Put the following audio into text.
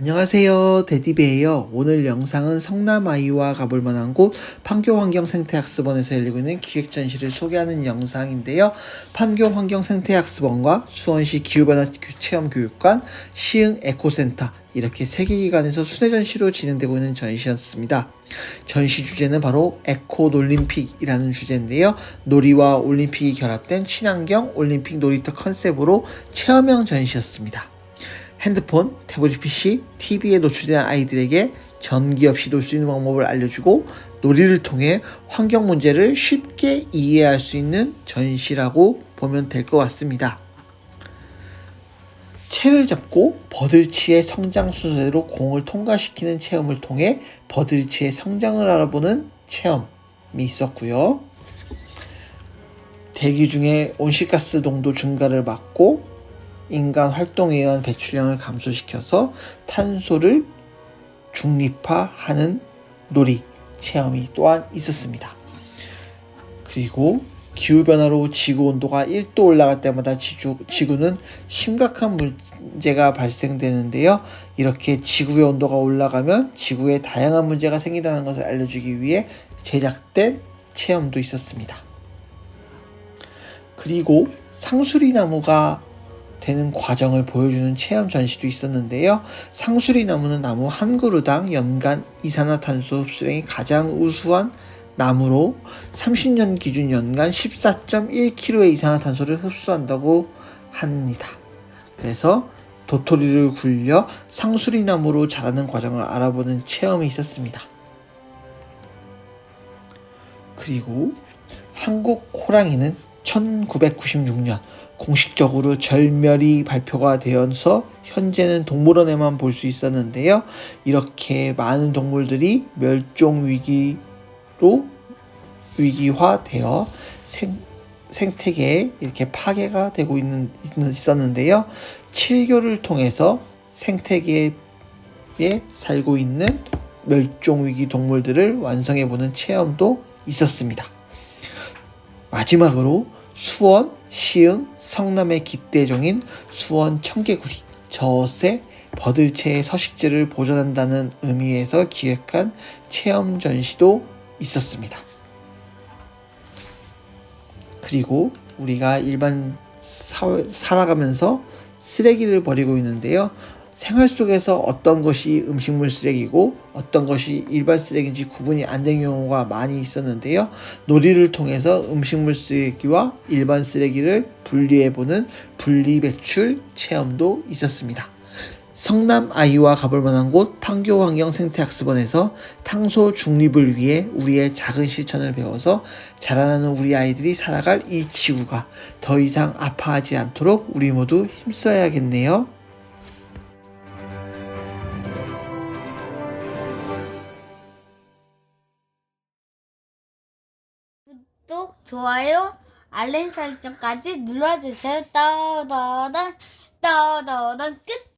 안녕하세요. 데디베예요. 오늘 영상은 성남아이와 가볼 만한 곳 판교환경생태학습원에서 열리고 있는 기획전시를 소개하는 영상인데요. 판교환경생태학습원과 수원시 기후변화 체험교육관, 시흥 에코센터 이렇게 세 개 기관에서 순회전시로 진행되고 있는 전시였습니다. 전시 주제는 바로 에코 놀림픽이라는 주제인데요. 놀이와 올림픽이 결합된 친환경 올림픽 놀이터 컨셉으로 체험형 전시였습니다. 핸드폰, 태블릿 PC, TV에 노출된 아이들에게 전기 없이 놀 수 있는 방법을 알려주고 놀이를 통해 환경 문제를 쉽게 이해할 수 있는 전시라고 보면 될 것 같습니다. 채를 잡고 버들치의 성장 순서대로 공을 통과시키는 체험을 통해 버들치의 성장을 알아보는 체험이 있었고요. 대기 중에 온실가스 농도 증가를 막고 인간 활동에 의한 배출량을 감소시켜서 탄소를 중립화하는 놀이 체험이 또한 있었습니다. 그리고 기후변화로 지구 온도가 1도 올라갈 때마다 지구, 지구는 심각한 문제가 발생되는데요. 이렇게 지구의 온도가 올라가면 지구에 다양한 문제가 생긴다는 것을 알려주기 위해 제작된 체험도 있었습니다. 그리고 상수리 나무가 되는 과정을 보여주는 체험 전시도 있었는데요. 상수리 나무는 나무 한 그루당 연간 이산화탄소 흡수량이 가장 우수한 나무로 30년 기준 연간 14.1kg의 이산화탄소를 흡수한다고 합니다. 그래서 도토리를 굴려 상수리 나무로 자라는 과정을 알아보는 체험이 있었습니다. 그리고 한국 호랑이는 1996년 공식적으로 절멸이 발표가 되어서 현재는 동물원에만 볼 수 있었는데요. 이렇게 많은 동물들이 멸종 위기로 위기화되어 생, 생태계에 이렇게 파괴가 되고 있는 있었는데요. 7교를 통해서 생태계에 살고 있는 멸종 위기 동물들을 완성해 보는 체험도 있었습니다. 마지막으로 수원, 시흥, 성남의 깃대종인 수원 청개구리, 저새, 버들체의 서식지를 보존한다는 의미에서 기획한 체험 전시도 있었습니다. 그리고 우리가 일반 사, 살아가면서 쓰레기를 버리고 있는데요. 생활 속에서 어떤 것이 음식물 쓰레기고 어떤 것이 일반 쓰레기인지 구분이 안 되는 경우가 많이 있었는데요. 놀이를 통해서 음식물 쓰레기와 일반 쓰레기를 분리해보는 분리배출 체험도 있었습니다. 성남 아이와 가볼 만한 곳 판교환경생태학습원에서 탄소 중립을 위해 우리의 작은 실천을 배워서 자라나는 우리 아이들이 살아갈 이 지구가 더 이상 아파하지 않도록 우리 모두 힘써야겠네요. 구독, 좋아요, 알림 설정까지 눌러주세요. 떠더던, 떠더던 끝!